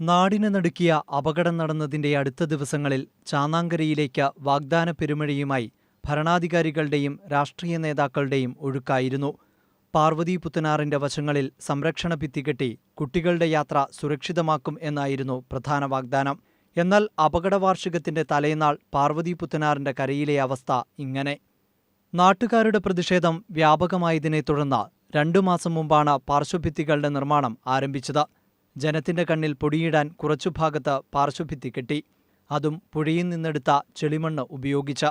നാടിനെ നടുക്കിയ അപകടം നടന്നതിന്റെ അടുത്ത ദിവസങ്ങളിൽ ചാന്നാങ്കരയിലേക്ക് വാഗ്ദാന പെരുമഴയുമായി ഭരണാധികാരികളുടെയും രാഷ്ട്രീയ നേതാക്കളുടെയും ഒഴുക്കായിരുന്നു. പാർവതി പുത്തനാറിന്റെ വശങ്ങളിൽ സംരക്ഷണ ഭിത്തി കെട്ടി കുട്ടികളുടെ യാത്ര സുരക്ഷിതമാക്കും എന്നായിരുന്നു പ്രധാന വാഗ്ദാനം. എന്നാൽ അപകടവാർഷികത്തിന്റെ തലേനാൾ പാർവതി കരയിലെ അവസ്ഥ ഇങ്ങനെ. നാട്ടുകാരുടെ പ്രതിഷേധം വ്യാപകമായതിനെ തുടർന്ന് രണ്ടു മാസം മുമ്പാണ് പാർശ്വഭിത്തികളുടെ നിർമ്മാണം ആരംഭിച്ചത്. ജനത്തിന്റെ കണ്ണിൽ പൊടിയിടാൻ കുറച്ചു ഭാഗത്ത് പാർശ്വഭിത്തി കെട്ടി. അതും പുഴയിൽ നിന്നെടുത്ത ചെളിമണ്ണ് ഉപയോഗിച്ച.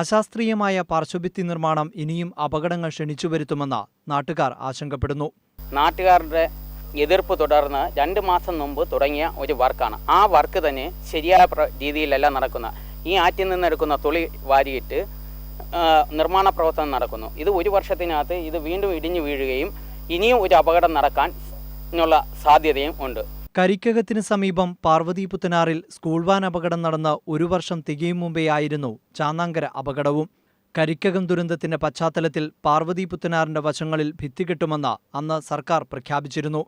അശാസ്ത്രീയമായ പാർശ്വഭിത്തി നിർമ്മാണം ഇനിയും അപകടങ്ങൾ ക്ഷണിച്ചു വരുത്തുമെന്ന് നാട്ടുകാർ ആശങ്കപ്പെടുന്നു. നാട്ടുകാരുടെ എതിർപ്പ് തുടർന്ന് രണ്ട് മാസം മുമ്പ് തുടങ്ങിയ ഒരു വർക്കാണ്. ആ വർക്ക് തന്നെ ശരിയായ രീതിയിലല്ല നടക്കുന്ന. ഈ ആറ്റിൽ നിന്നെടുക്കുന്ന തുളി വാരിയിട്ട് നിർമ്മാണ പ്രവർത്തനം നടക്കുന്നു. ഇത് ഒരു വർഷത്തിനകത്ത് ഇത് വീണ്ടും ഇടിഞ്ഞു വീഴുകയും ഇനിയും ഒരു അപകടം നടക്കാൻ ഉള്ള സാധ്യതയും ഉണ്ട്. കരിക്കകത്തിന് സമീപം പാർവതി പുത്തനാറിൽ സ്കൂൾ വാൻ അപകടം നടന്ന ഒരു വർഷം തികയും മുമ്പേ ആയിരുന്നു ചാന്നാങ്കര അപകടവും. കരിക്കകം ദുരന്തത്തിന്റെ പശ്ചാത്തലത്തിൽ പാർവതി പുത്തനാറിന്റെ വശങ്ങളിൽ ഭിത്തി കെട്ടുമെന്ന് അന്ന് സർക്കാർ പ്രഖ്യാപിച്ചിരുന്നു.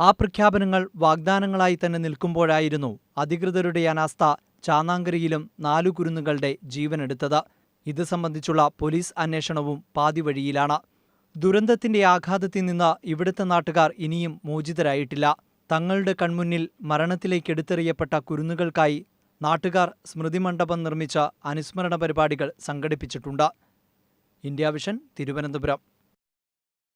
ആ പ്രഖ്യാപനങ്ങൾ വാഗ്ദാനങ്ങളായി തന്നെ നിൽക്കുമ്പോഴായിരുന്നു അധികൃതരുടെ അനാസ്ഥ ചാന്നാങ്കരയിലും നാലു കുരുന്നുകളുടെ ജീവനെടുത്തത്. ഇത് സംബന്ധിച്ചുള്ള പോലീസ് അന്വേഷണവും പാതിവഴിയിലാണ് ദുരന്തത്തിന്റെ ആഘാതത്തിൽ നിന്ന് ഇവിടുത്തെ നാട്ടുകാർ ഇനിയും മോചിതരായിട്ടില്ല. തങ്ങളുടെ കൺമുന്നിൽ മരണത്തിലേക്ക് എടുത്തെറിയപ്പെട്ട കുരുന്നുകൾക്കായി നാട്ടുകാർ സ്മൃതിമണ്ഡപം നിർമ്മിച്ച അനുസ്മരണ പരിപാടികൾ സംഘടിപ്പിച്ചിട്ടുണ്ട്. India vision Thiruvananthapuram.